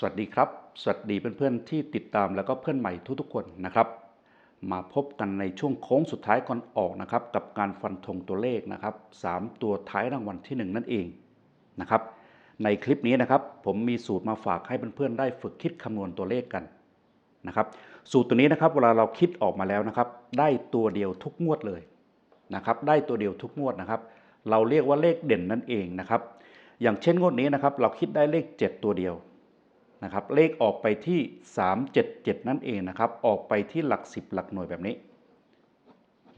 สวัสดีครับ สวัสดีเพื่อนๆที่ติดตามแล้วก็เพื่อนใหม่ทุกๆคนนะครับ มาพบกันในช่วงโค้งสุดท้ายก่อนออกนะครับ กับการฟันธงตัวเลขนะครับสามตัวท้ายรางวัลที่ 1 นั่นเองนะครับ ในคลิปนี้นะครับ ผมมีสูตรมาฝากให้เพื่อนๆได้ฝึกคิดคำนวณตัวเลขกันนะครับ สูตรตัวนี้นะครับเวลาเราคิดออกมาแล้วนะครับ ได้ตัวเดียวทุกงวดเลยนะครับ ได้ตัวเดียวทุกงวดนะครับ เราเรียกว่าเลขเด่นนั่นเองนะครับ อย่างเช่นงวดนี้นะครับ เราคิดได้เลข 7 ตัวเดียว นะครับเลขออกไปที่ 377 นั่นเองนะครับออกไปที่หลัก 10 หลักหน่วยแบบนี้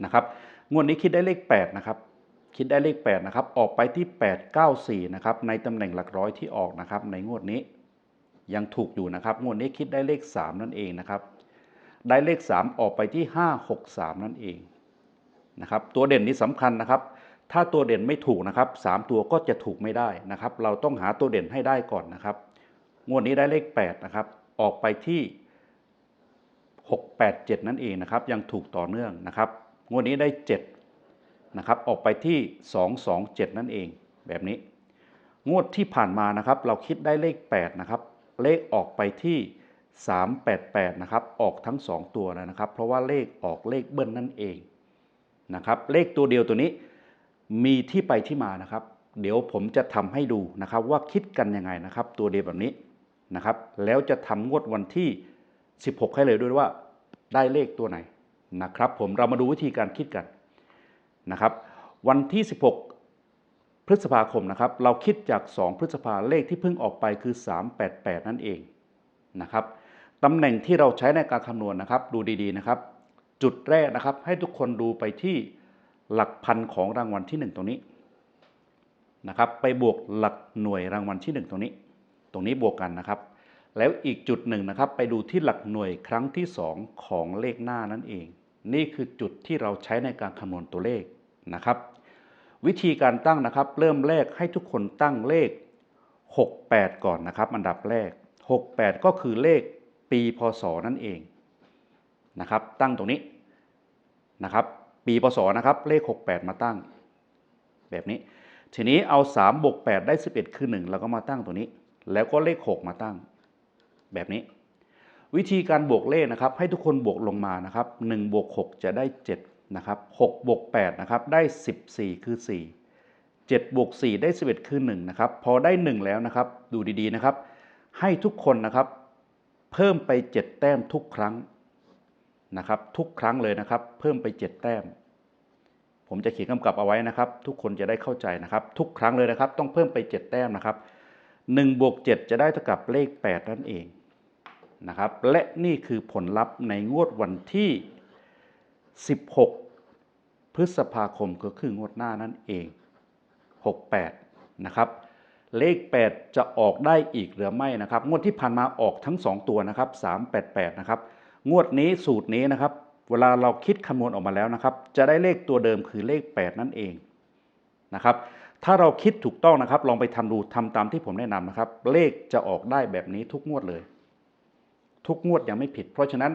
นะครับงวดนี้คิดได้เลข8นะครับคิดได้เลข8นะครับออกไปที่ 894นะครับในตำแหน่งหลักร้อยที่ออกนะครับในงวดนี้ยังถูกอยู่นะครับงวดนี้คิดได้เลข 3 นั่นเองนะครับได้เลข 3 ออกไปที่ 563 นั่นเองนะครับตัวเด่นนี้สำคัญนะครับ ถ้าตัวเด่นไม่ถูกนะครับ 3 ตัวก็จะถูกไม่ได้นะครับ เราต้องหาตัวเด่นให้ได้ก่อนนะครับ งวดนี้ได้เลข 8 นะครับ ออกไปที่ 687 นั่นเองนะครับ ยังถูกต่อเนื่องนะครับ งวดนี้ได้ 7 นะครับ ออกไปที่ 227 นั่นเอง แบบนี้ งวดที่ผ่านมานะครับ เราคิดได้เลข 8 นะครับ เลขออกไปที่ 388 นะครับ ออกทั้ง 2 ตัวเลยนะครับ เพราะว่าเลขออกเลขเบิ้ลนั่นเองนะครับ เลขตัวเดียวตัวนี้มีที่ไปที่มานะครับ เดี๋ยวผมจะทำให้ดูนะครับว่าคิดกันยังไงนะครับ ตัวเดียวแบบนี้ นะครับ แล้วจะทำงวดวันที่ 16 ให้เลยด้วยว่าได้เลขตัวไหนนะครับ ผมเรามาดูวิธีการคิดกันนะครับ วันที่ 16 พฤษภาคมนะครับ เราคิดจาก 2 พฤษภาเลขที่เพิ่งออกไปคือ 388 นั่นเองนะครับตำแหน่งที่เราใช้ในการคำนวณนะครับ ดูดีๆนะครับ จุดแรกนะครับ ให้ทุกคนดูไปที่หลักพันของรางวัลที่ 1 ตรงนี้นะครับ ไปบวกหลักหน่วยรางวัลที่ 1 ตรงนี้ ตรงนี้บวกกันนะครับ แล้วอีกจุดหนึ่งนะครับ ไปดูที่หลักหน่วยครั้งที่ 2 ของเลขหน้านั่นเอง นี่คือจุดที่เราใช้ในการคำนวณตัวเลขนะครับ วิธีการตั้งนะครับ เริ่มแรกให้ทุกคนตั้งเลข 68 ก่อนนะครับ อันดับแรก 68 ก็คือเลขปีพศนั่นเองนะครับ ตั้งตรงนี้นะครับ ปีพศนะครับ เลข 68 มาตั้ง แบบนี้ ทีนี้เอา3บวก8ได้ 11 คือ 1 แล้วก็มาตั้งตัวนี้ แล้วก็เลข 6 มาตั้ง แบบนี้ วิธีการบวกเลขนะครับ ให้ทุกคนบวกลงมานะครับ1บวก6จะได้7นะครับ6บวก8นะครับได้ 14 คือ 4 7บวก4ได้ 11 คือ1นะครับพอได้ 1 แล้วนะครับ ดูดีๆนะครับ ให้ทุกคนนะครับ เพิ่มไป 7 แต้มทุกครั้งนะครับ ทุกครั้งเลยนะครับ เพิ่มไป 7 แต้มผมจะเขียนกำกับเอาไว้นะครับ ทุกคนจะได้เข้าใจนะครับ ทุกครั้งเลยนะครับ ต้องเพิ่มไป 7 แต้มนะครับ 1บวก7จะได้เท่ากับเลข 8 นั่นเองนะครับและนี่คือผลลัพธ์ในงวดวันที่ 16 พฤษภาคมก็คืองวดหน้านั่นเอง 68 นะครับ เลข 8 จะออกได้อีกหรือไม่นะครับ งวดที่ผ่านมาออกทั้ง 2 ตัวนะครับ 388 นะครับ งวดนี้สูตรนี้นะครับ เวลาเราคิดคำนวณออกมาแล้วนะครับ จะได้เลขตัวเดิมคือเลข 8 นั่นเองนะครับ ถ้าเราคิดถูกต้องนะครับ ลองไปทำดูทำตามที่ผมแนะนำนะครับ เลขจะออกได้แบบนี้ทุกงวดเลย ทุกงวดยังไม่ผิด เพราะฉะนั้น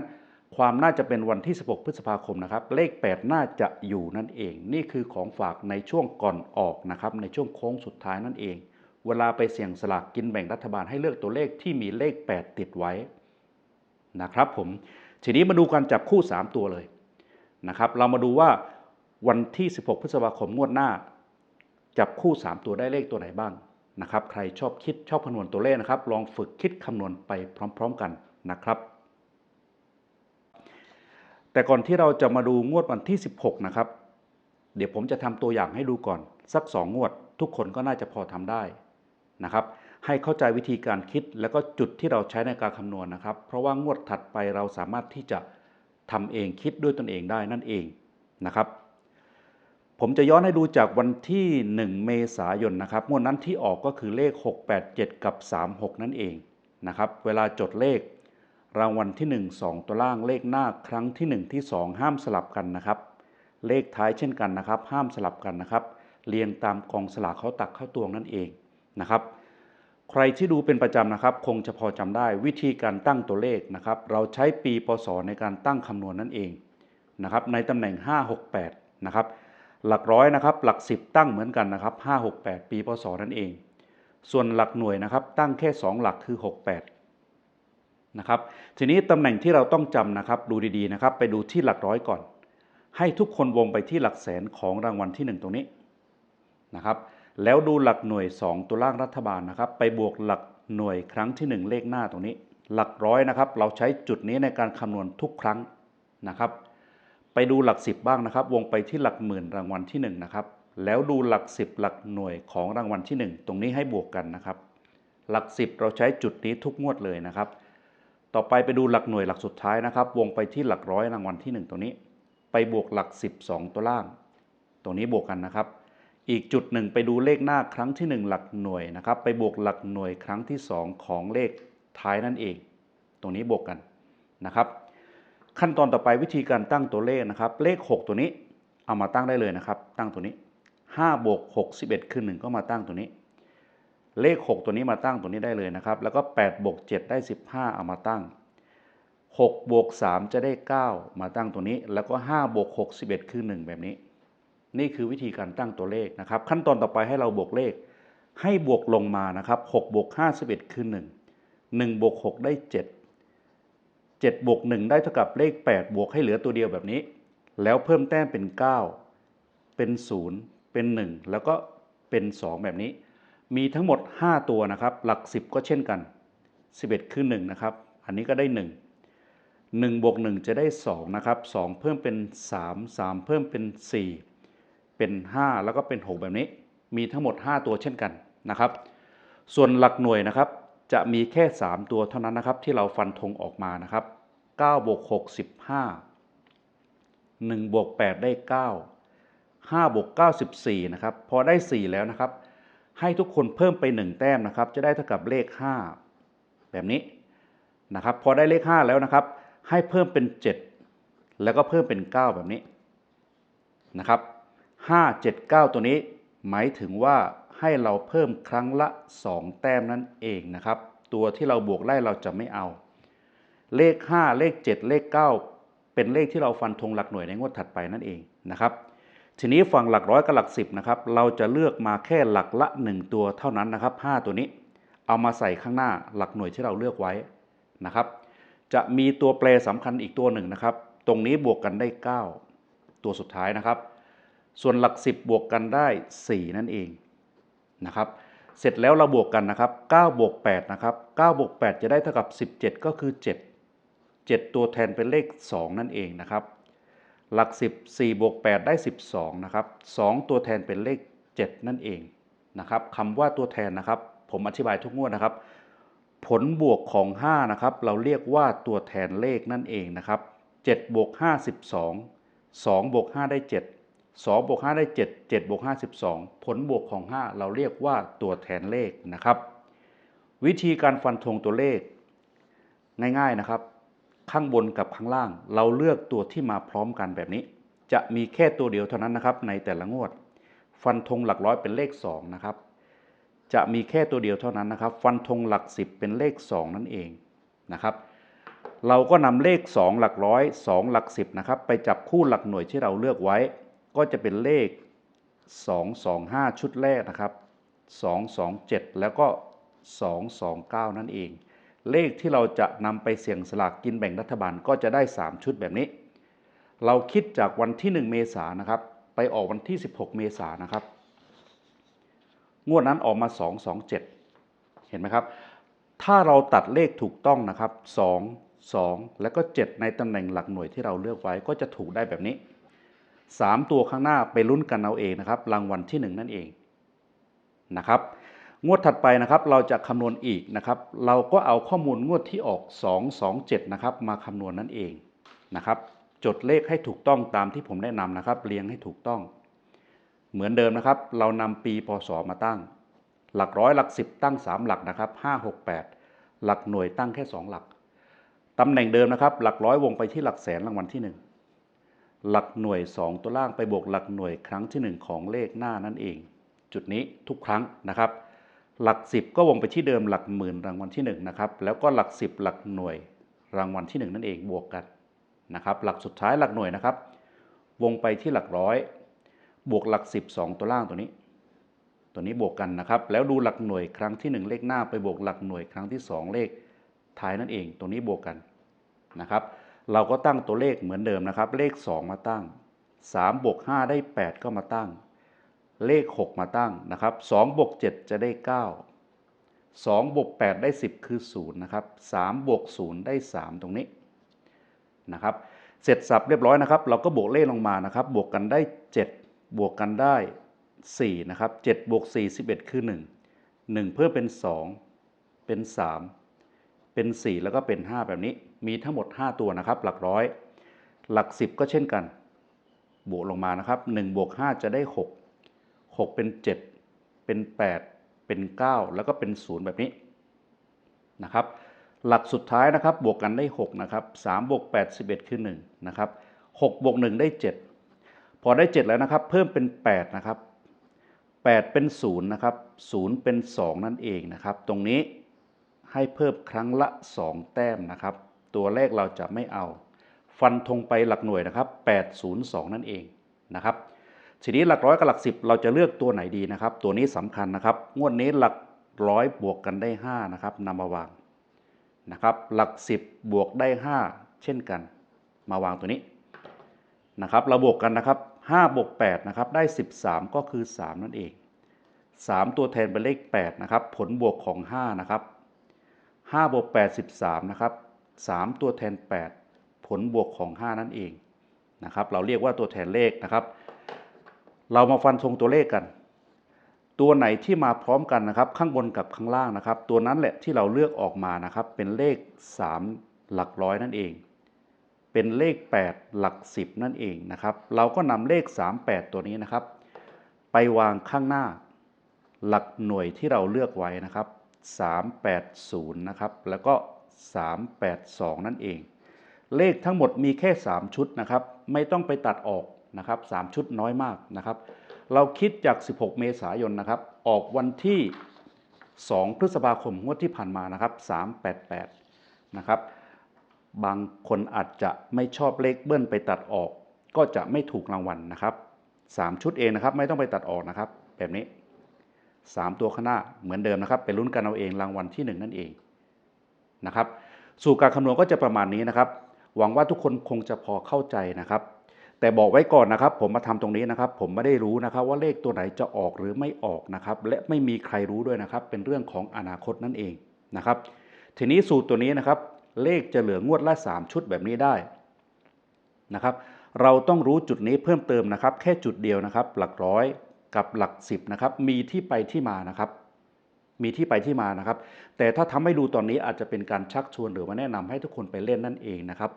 ความน่าจะเป็นวันที่ 16 พฤษภาคมนะครับ เลข 8 น่าจะอยู่นั่นเอง นี่คือของฝากในช่วงก่อนออกนะครับ ในช่วงโค้งสุดท้ายนั่นเอง เวลาไปเสี่ยงสลากกินแบ่งรัฐบาลให้เลือกตัวเลขที่มีเลข 8 ติดไว้นะครับผม ทีนี้มาดูการจับคู่ 3 ตัวเลยนะครับ เรามาดูว่าวันที่ 16 พฤษภาคมงวดหน้า จับคู่ 3 ตัวได้เลขตัวไหนบ้างนะครับ ใครชอบคิดชอบคำนวณตัวเลขนะครับ ลองฝึกคิดคำนวณไปพร้อม ๆกันนะครับ แต่ก่อนที่เราจะมาดูงวดวันที่ 16 นะครับ เดี๋ยวผมจะทำตัวอย่างให้ดูก่อน สัก 2 งวด ทุกคนก็น่าจะพอทำได้นะครับ ให้เข้าใจวิธีการคิดแล้วก็จุดที่เราใช้ในการคำนวณนะครับ เพราะว่างวดถัดไปเราสามารถที่จะทำเองคิดด้วยตนเองได้นั่นเองนะครับ ผมจะย้อนให้ดูจากวันที่ 1 เมษายนนะครับงวดนั้นที่ออกก็คือเลข 687 กับ 36 นั่นเองนะครับ เวลาจดเลข รางวัลที่ 1 2 ตัวล่างเลขหน้าครั้งที่ 1 ที่ 2 ห้ามสลับกันนะครับ เลขท้ายเช่นกันนะครับ ห้ามสลับกันนะครับ เรียงตามกองสลากเขาตักเข้าตวงนั่นเองนะครับ ใครที่ดูเป็นประจำนะครับ คงจะพอจำได้วิธีการตั้งตัวเลขนะครับ เราใช้ปีพศในการตั้งคำนวณนั่นเองนะครับ ในตำแหน่ง 568 นะครับ หลักร้อยนะครับหลัก 10 ตั้งเหมือนกันนะครับ568 ปีพศนั่นเอง ส่วนหลักหน่วยนะครับตั้งแค่ 2 หลักคือ 68นะครับทีนี้ตำแหน่งที่เราต้องจำนะครับดูดีๆนะครับไปดูที่หลักร้อยก่อน ให้ทุกคนวงไปที่หลักแสนของรางวัลที่ 1 ตรงนี้นะครับแล้วดูหลักหน่วย 2 ตัวล่างรัฐบาลนะครับ ไปบวกหลักหน่วยครั้งที่ 1 เลขหน้าตรงนี้ หลักร้อยนะครับเราใช้จุดนี้ในการคำนวณทุกครั้งนะครับ ไปดูหลัก10บ้างนะครับ วงไปที่หลักหมื่นรางวัลที่1นะครับ แล้วดูหลัก10หลักหน่วยของรางวัลที่ 1 ตรงนี้ให้บวกกันนะครับ หลัก10เราใช้จุดนี้ทุกงวดเลยนะครับ ต่อไปไปดูหลักหน่วยหลักสุดท้ายนะครับ วงไปที่หลักร้อยรางวัลที่ 1 ตรงนี้ ไปบวกหลัก 12 ตัวล่าง ตรงนี้บวกกันนะครับ อีกจุดหนึ่งไปดูเลขหน้าครั้งที่ 1 หลักหน่วยนะครับ ไปบวกหลักหน่วยครั้งที่ 2 ของเลขท้ายนั่นเอง ตรงนี้บวกกันนะครับ ขั้นตอนต่อไปวิธีการตั้งตัวเลขนะครับ เลข 6 ตัวนี้เอามาตั้งได้เลยนะครับ ตั้งตัวนี้5บวก6 11คือ1ก็มาตั้งตัวนี้ เลข 6 ตัวนี้มาตั้งตัวนี้ได้เลยนะครับ แล้วก็8บวก7ได้ 15 เอามาตั้ง6บวก3จะได้ 9 มาตั้งตัวนี้ แล้วก็5บวก6 11คือ 1 แบบนี้ นี่คือวิธีการตั้งตัวเลขนะครับ ขั้นตอนต่อไปให้เราบวกเลข ให้บวกลงมานะครับ6บวก5 11คือ 1 1บวก6ได้ 7 7บวก1ได้เท่ากับเลข 8 บวกให้เหลือตัวเดียวแบบนี้ แล้วเพิ่มแต้มเป็น 9 เป็น 0 เป็น 1 แล้วก็เป็น 2 แบบนี้ มีทั้งหมด 5 ตัวนะครับ หลัก 10 ก็เช่นกัน 11 คือ 1 นะครับ อันนี้ก็ได้ 1 1บวก1จะได้ 2 นะครับ 2 เพิ่มเป็น 3 3 เพิ่มเป็น 4 เป็น 5 แล้วก็เป็น 6 แบบนี้ มีทั้งหมด 5 ตัวเช่นกันนะครับ ส่วนหลักหน่วยนะครับจะมีแค่ 3 ตัวเท่านั้นนะครับที่เราฟันธงออกมานะครับ 9บวก6 15 1บวก8ได้ 9 5บวก9 14นะครับพอได้ 4 แล้วนะครับ ให้ทุกคนเพิ่มไป 1 แต้มนะครับ จะได้เท่ากับเลข 5 แบบนี้นะครับพอได้เลข 5 แล้วนะครับ ให้เพิ่มเป็น 7 แล้วก็เพิ่มเป็น 9 แบบนี้นะครับ5 7 9 ตัวนี้หมายถึงว่าให้เราเพิ่มครั้งละ 2 แต้มนั่นเองนะครับ ตัวที่เราบวกไล่เราจะไม่เอา เลข 5 เลข 7 เลข 9 เป็นเลขที่เราฟันธงหลักหน่วยในงวดถัดไปนั่นเองนะครับทีนี้ฝั่งหลักร้อยกับหลักสิบนะครับเราจะเลือกมาแค่หลักละ 1 ตัวเท่านั้นนะครับ 5 ตัวนี้ เอามาใส่ข้างหน้าหลักหน่วยที่เราเลือกไว้นะครับจะมีตัวแปรสำคัญอีกตัวหนึ่งนะครับ ตรงนี้บวกกันได้ 9 ตัวสุดท้ายนะครับ ส่วนหลัก 10 บวกกันได้ 4 นั่นเองนะครับเสร็จแล้วเราบวกกันนะครับ9บวก8นะครับ9บวก8จะได้เท่ากับ 17 ก็คือ 7 7 ตัวแทนเป็นเลข 2 นั่นเองนะครับ หลัก 10 4บวก8ได้ 12 นะครับ 2 ตัวแทนเป็นเลข 7 นั่นเองนะครับคำว่าตัวแทนนะครับ ผมอธิบายทุกงวดนะครับ ผลบวกของ 5 นะครับ เราเรียกว่าตัวแทนเลขนั่นเองนะครับ7บวก5 12 2บวก5ได้ 7 2บวก5ได้ 7 7บวก5 12 ผลบวกของ 5 เราเรียกว่าตัวแทนเลขนะครับ วิธีการฟันธงตัวเลข ง่ายๆนะครับ ข้างบนกับข้างล่าง เราเลือกตัวที่มาพร้อมกันแบบนี้ จะมีแค่ตัวเดียวเท่านั้นนะครับ ในแต่ละงวด ฟันธงหลักร้อยเป็นเลข2นะครับจะมีแค่ตัวเดียวเท่านั้นนะครับ ฟันธงหลัก 10 เป็นเลข 2 นั่นเองนะครับ เราก็นำเลข 2 หลักร้อย2หลัก 10นะครับไปจับคู่หลักหน่วยที่เราเลือกไว้ ก็จะเป็นเลข 2 2 5 ชุดแรกนะครับ 2 2 7 แล้วก็ 2 2 9 นั่นเอง เลขที่เราจะนำไปเสี่ยงสลากกินแบ่งรัฐบาลก็จะได้ 3 ชุดแบบนี้ เราคิดจากวันที่ 1 เมษายนนะครับ ไปออกวันที่ 16 เมษายนนะครับ งวดนั้นออกมา 2 2 7 เห็นไหมครับ ถ้าเราตัดเลขถูกต้องนะครับ 2 2 แล้วก็ 7 ในตำแหน่งหลักหน่วยที่เราเลือกไว้ก็จะถูกได้แบบนี้ 3 ตัวข้างหน้าไปลุ้นกันเอาเองนะครับ รางวัลที่ 1 นั่นเองนะครับ งวดถัดไปนะครับเราจะคำนวณอีกนะครับเราก็เอาข้อมูลงวดที่ออก 2 2 7 นะครับมาคำนวณนั่นเองนะครับจดเลขให้ถูกต้องตามที่ผมแนะนำนะครับเรียงให้ถูกต้อง เหมือนเดิมนะครับ เรานำปีพศมาตั้ง หลักร้อยหลัก 10 ตั้ง 3 หลักนะครับ5 6 8 หลักหน่วยตั้งแค่ 2 หลักตำแหน่งเดิมนะครับ หลักร้อยวงไปที่หลักแสนรางวัลที่ 1 หลักหน่วย 2 ตัวล่างไปบวกหลักหน่วยครั้งที่ 1 ของเลขหน้านั่นเอง จุดนี้ทุกครั้งนะครับ หลัก 10 ก็วงไปที่เดิมหลักหมื่นรางวัลที่1นะครับแล้วก็หลัก 10 หลักหน่วยรางวัลที่ 1 นั่นเองบวกกันนะครับหลักสุดท้ายหลักหน่วยนะครับ วงไปที่หลักร้อย บวกหลัก 10 2 ตัวล่างตัวนี้ ตัวนี้บวกกันนะครับ แล้วดูหลักหน่วยครั้งที่ 1 เลขหน้าไปบวกหลักหน่วยครั้งที่ 2 เลขท้ายนั่นเองตรงนี้บวกกันนะครับ เราก็ตั้งตัวเลขเหมือนเดิมนะครับ เลข 2 มาตั้ง 3 บวก 5 ได้ 8 ก็มาตั้ง เลข 6 มาตั้งนะครับ2บวก7จะได้ 9 2บวก8ได้ 10 คือ0นะครับ3บวก0ได้ 3 ตรงนี้นะครับเสร็จสับเรียบร้อยนะครับ เราก็บวกเลขลงมานะครับ บวกกันได้ 7 บวกกันได้4นะครับ7บวก4 11 คือ 1 1 เพิ่มเป็น 2 เป็น 3 เป็น 4 แล้วก็เป็น 5 แบบนี้ มีทั้งหมด 5 ตัวนะครับ หลักร้อย หลัก 10 ก็เช่นกัน บวกลงมานะครับ1บวก5จะได้ 6 6 เป็น 7 เป็น 8 เป็น 9 แล้วก็เป็น 0 แบบนี้นะครับ หลักสุดท้ายนะครับบวกกันได้ 6 นะครับ3บวก8 11 คือ 1 นะครับ6บวก 1 ได้ 7 พอได้ 7 แล้วนะครับ เพิ่มเป็น 8 นะครับ 8 เป็น 0 นะครับ 0 เป็น 2 นั่นเองนะครับ ตรงนี้ให้เพิ่มครั้งละ 2 แต้มนะครับ ตัวเลขเราจะไม่เอา ฟันธงไปหลักหน่วยนะครับ 802 นั่นเองนะครับ ทีนี้หลักร้อยกับหลัก10เราจะเลือกตัวไหนดีนะครับ ตัวนี้สำคัญนะครับ งวดนี้หลักร้อยบวกกันได้5นะครับนำมาวางนะครับ หลัก 10 บวกได้ 5 เช่นกัน มาวางตัวนี้นะครับ เราบวกกันนะครับ5บวก8นะครับได้ 13 ก็คือ 3 นั่นเอง 3 ตัวแทนเป็นเลข8นะครับผลบวกของ5นะครับ5บวก8 13นะครับ3 ตัวแทน 8 ผลบวกของ 5 นั่นเองนะครับ เราเรียกว่าตัวแทนเลขนะครับ เรามาฟันธงตัวเลขกัน ตัวไหนที่มาพร้อมกันนะครับ ข้างบนกับข้างล่างนะครับ ตัวนั้นแหละที่เราเลือกออกมานะครับ เป็นเลข 3 หลักร้อยนั่นเอง เป็นเลข 8 หลัก 10 นั่นเองนะครับ เราก็นำเลข 38 ตัวนี้นะครับ ไปวางข้างหน้า หลักหน่วยที่เราเลือกไว้นะครับ 380 นะครับ แล้วก็ 382 นั่นเอง เลขทั้งหมดมีแค่ 3 ชุดนะครับ ไม่ต้องไปตัดออก นะครับ3ชุดน้อยมากนะครับ เราคิดจาก 16 เมษายนนะครับ ออกวันที่ 2 พฤษภาคมงวดที่ผ่านมานะครับ 388 นะครับ บางคนอาจจะไม่ชอบเลขเบิ้ลไปตัดออก ก็จะไม่ถูกรางวัลนะครับ 3 ชุดเองนะครับ ไม่ต้องไปตัดออกนะครับ แบบนี้ 3 ตัวข้างหน้าเหมือนเดิมนะครับไปลุ้นกันเอาเองรางวัลที่ 1 นั่นเองนะครับ สูตรการคำนวณก็จะประมาณนี้นะครับ หวังว่าทุกคนคงจะพอเข้าใจนะครับ แต่บอกไว้ก่อนนะครับ ผมมาทำตรงนี้นะครับ ผมไม่ได้รู้นะครับ ว่าเลขตัวไหนจะออกหรือไม่ออกนะครับ และไม่มีใครรู้ด้วยนะครับ เป็นเรื่องของอนาคตนั่นเองนะครับ ทีนี้สูตรตัวนี้นะครับ เลขจะเหลืองวดละ 3 ชุดแบบนี้ได้นะครับ เราต้องรู้จุดนี้เพิ่มเติมนะครับ แค่จุดเดียวนะครับ หลักร้อยกับหลัก 10นะครับ มีที่ไปที่มานะครับ มีที่ไปที่มานะครับ แต่ถ้าทำให้ดูตอนนี้อาจจะเป็นการชักชวนหรือว่าแนะนำให้ทุกคนไปเล่นนั่นเองนะครับ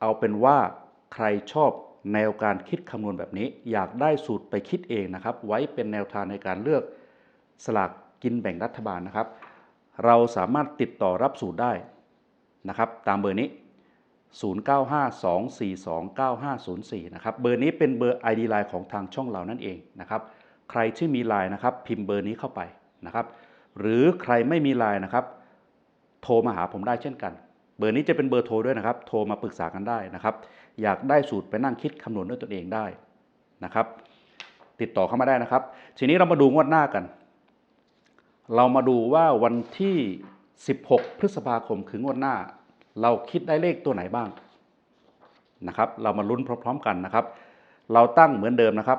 เอาเป็นว่าใครชอบ แนวการคิดคำนวณแบบนี้ อยากได้สูตรไปคิดเองนะครับ ไว้เป็นแนวทางในการเลือกสลากกินแบ่งรัฐบาลนะครับ เราสามารถติดต่อรับสูตรได้นะครับ ตามเบอร์นี้ 0952429504 นะครับ เบอร์นี้เป็นเบอร์ ID Line ของทางช่องเรานั่นเองนะครับ ใครที่มี Line นะครับพิมพ์เบอร์นี้เข้าไปนะครับ หรือใครไม่มี Line นะครับ โทรมาหาผมได้เช่นกัน เบอร์นี้จะเป็นเบอร์โทรด้วยนะครับ โทรมาปรึกษากันได้นะครับ อยากได้สูตรไปนั่งคิดคำนวณด้วยตนเองได้นะครับ ติดต่อเข้ามาได้นะครับ ทีนี้เรามาดูงวดหน้ากัน เรามาดูว่าวันที่ 16 พฤษภาคมคืองวดหน้า เราคิดได้เลขตัวไหนบ้างนะครับ เรามาลุ้นพร้อม ๆ กันนะครับ เราตั้งเหมือนเดิมนะครับ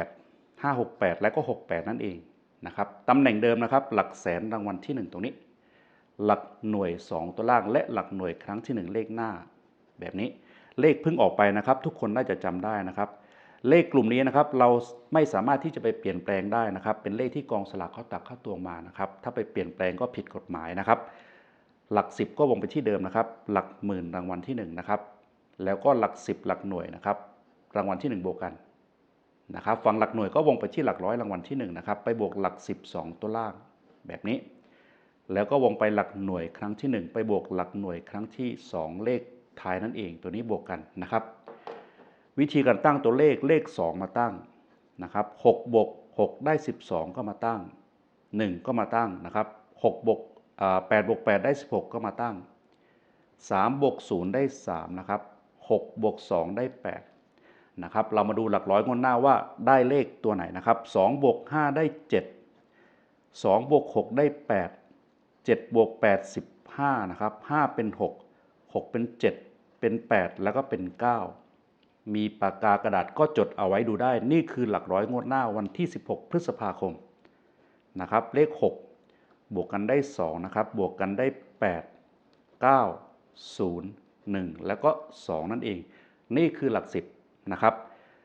568 568 และก็ 68 นั่นเองนะครับตำแหน่งเดิมนะครับ หลักแสนรางวัลที่ 1 ตรงนี้ หลักหน่วย 2 ตัวล่าง และหลักหน่วยครั้งที่ 1 เลขหน้า แบบนี้ เลขเพิ่งออกไปนะครับ ทุกคนน่าจะจำได้นะครับ เลขกลุ่มนี้นะครับ เราไม่สามารถที่จะไปเปลี่ยนแปลงได้นะครับ เป็นเลขที่กองสลากเขาตักเข้าตวงมานะครับ ถ้าไปเปลี่ยนแปลงก็ผิดกฎหมายนะครับ หลัก 10 ก็วงไปที่เดิมนะครับ หลักหมื่นรางวัลที่1นะครับ แล้วก็หลัก 10 หลักหน่วยนะครับ รางวัลที่ 1 บวกกันนะครับฝั่งหลักหน่วยก็วงไปที่หลักร้อยรางวัลที่1นะครับ ไปบวกหลัก 12 ตัวล่างแบบนี้ แล้วก็วงไปหลักหน่วยครั้งที่ 1 ไปบวกหลักหน่วยครั้งที่ 2 เลข ท้ายนั่นเองตัวนี้บวกกันนะครับ วิธีการตั้งตัวเลขเลข 2 มาตั้งนะครับ6บวก6 ได้ 12 ก็มาตั้ง 1 ก็มาตั้งนะครับ6บวก8บวก8ได้ 16 ก็มาตั้ง 3 บวก 0 ได้ 3 นะครับ 6 บวก 2 ได้ 8 นะครับ เรามาดูหลักร้อยงวดหน้าว่าได้เลขตัวไหนนะครับ2บวก 5 ได้ 7 2 บวก 6 ได้ 8 7 บวก8 5นะครับ 5 เป็น 6 6 เป็น 7 เป็น 8 แล้วก็เป็น 9 มีปากกากระดาษก็จดเอาไว้ดูได้ นี่คือหลักร้อยงวดหน้าวันที่ 16 พฤษภาคมนะครับเลข 6 บวกกันได้ 2 นะครับ บวกกันได้ 8 9 0 1 แล้วก็ 2 นั่นเอง นี่คือหลัก 10 นะครับ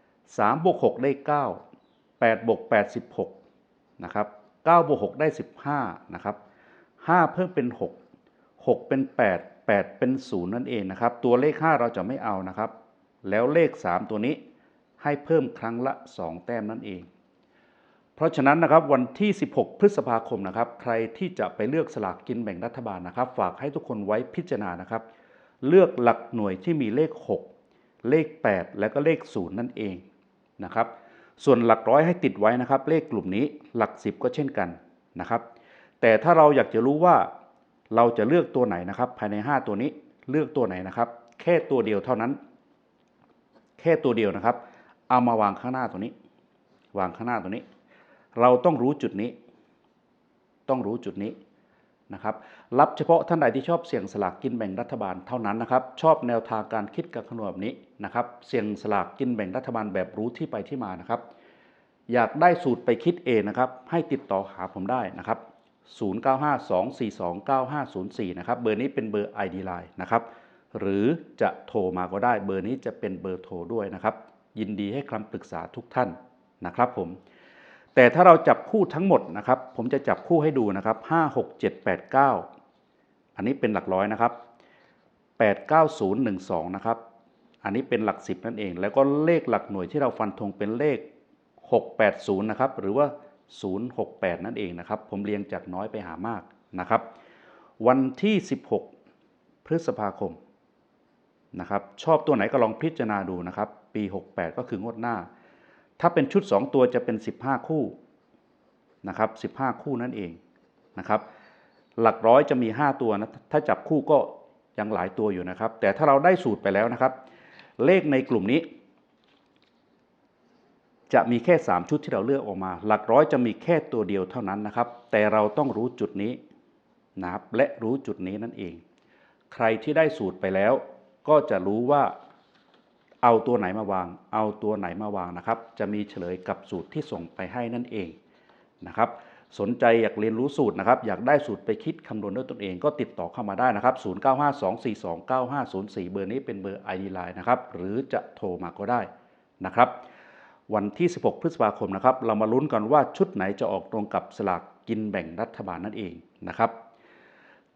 3บวก6ได้ 9 8บวก8 16นะครับ9บวก6ได้ 15นะครับ5เพิ่มเป็น 6 6 เป็น 8 8 เป็น 0 นั่นเองนะครับ ตัวเลข 5 เราจะไม่เอานะครับ แล้วเลข 3 ตัวนี้ให้เพิ่มครั้งละ 2 แต้มนั่นเอง เพราะฉะนั้นนะครับวันที่ 16 พฤษภาคมนะครับ ใครที่จะไปเลือกสลากกินแบ่งรัฐบาลนะครับ ฝากให้ทุกคนไว้พิจารณานะครับ เลือกหลักหน่วยที่มีเลข 6 เลข 8 และก็เลข 0 นั่นเองนะครับ ส่วนหลักร้อยให้ติดไว้นะครับ เลขกลุ่มนี้หลัก 10 ก็เช่นกันนะครับ แต่ถ้าเราอยากจะรู้ว่า เราจะเลือกตัวไหนนะครับ ภายใน 5 ตัวนี้เลือกตัวไหนนะครับ แค่ตัวเดียวเท่านั้น แค่ตัวเดียวนะครับ เอามาวางข้างหน้าตัวนี้ วางข้างหน้าตัวนี้ เราต้องรู้จุดนี้ ต้องรู้จุดนี้นะครับรับเฉพาะท่านใดที่ชอบเสี่ยงสลากกินแบ่งรัฐบาลเท่านั้นนะครับ ชอบแนวทางการคิดการคำนวณแบบนี้นะครับ เสี่ยงสลากกินแบ่งรัฐบาลแบบรู้ที่ไปที่มานะครับ อยากได้สูตรไปคิดเองนะครับ ให้ติดต่อหาผมได้นะครับ 0952429504 นะครับ เบอร์นี้เป็นเบอร์ ID Line นะครับ หรือจะโทรมาก็ได้ เบอร์นี้จะเป็นเบอร์โทรด้วยนะครับ ยินดีให้คำปรึกษาทุกท่านนะครับผม แต่ถ้าเราจับคู่ทั้งหมดนะครับ ผมจะจับคู่ให้ดูนะครับ 5 6 7 8 9 อันนี้เป็นหลักร้อยนะครับ 89012 นะครับ อันนี้เป็นหลัก 10 นั่นเอง แล้วก็เลขหลักหน่วยที่เราฟันธงเป็นเลข 680 นะครับ หรือว่า 068 นั่นเองนะครับ ผมเรียงจากน้อยไปหามากนะครับ วันที่ 16 พฤษภาคมนะครับ ชอบตัวไหนก็ลองพิจารณาดูนะครับ ปี 68 ก็คืองวดหน้า ถ้าเป็นชุด 2 ตัวจะเป็น 15 คู่นะครับ 15 คู่นั่นเองนะครับ หลักร้อยจะมี 5 ตัวนะ ถ้าจับคู่ก็ยังหลายตัวอยู่นะครับ แต่ถ้าเราได้สูตรไปแล้วนะครับ เลขในกลุ่มนี้ จะมีแค่ 3 ชุดที่เราเลือกออกมา หลักร้อยจะมีแค่ตัวเดียวเท่านั้นนะครับ แต่เราต้องรู้จุดนี้นะครับและรู้จุดนี้นั่นเอง ใครที่ได้สูตรไปแล้ว ก็จะรู้ว่าเอาตัวไหนมาวาง เอาตัวไหนมาวางนะครับ จะมีเฉลยกับสูตรที่ส่งไปให้นั่นเองนะครับสนใจอยากเรียนรู้สูตรนะครับ อยากได้สูตรไปคิดคำนวณด้วยตนเองก็ติดต่อเข้ามาได้นะครับ 0952429504 เบอร์นี้เป็นเบอร์ ID Line นะครับ หรือจะโทรมาก็ได้นะครับ วันที่ 16 พฤษภาคมนะครับ เรามาลุ้นกันว่าชุดไหนจะออกตรงกับสลากกินแบ่งรัฐบาลนั่นเองนะครับ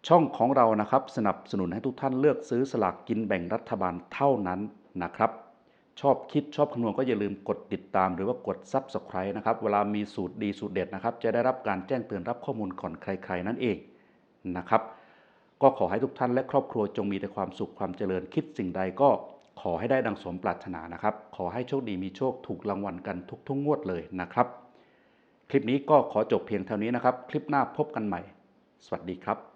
ช่องของเรานะครับสนับสนุนให้ทุกท่านเลือกซื้อสลากกินแบ่งรัฐบาลเท่านั้นนะครับ ชอบคิดชอบคำนวณก็อย่าลืมกดติดตามหรือว่ากด Subscribe นะครับ เวลามีสูตรดีสูตรเด็ดนะครับ จะได้รับการแจ้งเตือนรับข้อมูลก่อนใคร ๆ นั่นเองนะครับ ก็ขอให้ทุกท่านและครอบครัวจงมีแต่ความสุขความเจริญคิดสิ่งใดก็ ขอให้ได้ดังสมปรารถนานะครับ ขอให้โชคดีมีโชคถูกรางวัลกันทุกทุกงวดเลยนะครับ คลิปนี้ก็ขอจบเพียงเท่านี้นะครับ คลิปหน้าพบกันใหม่ สวัสดีครับ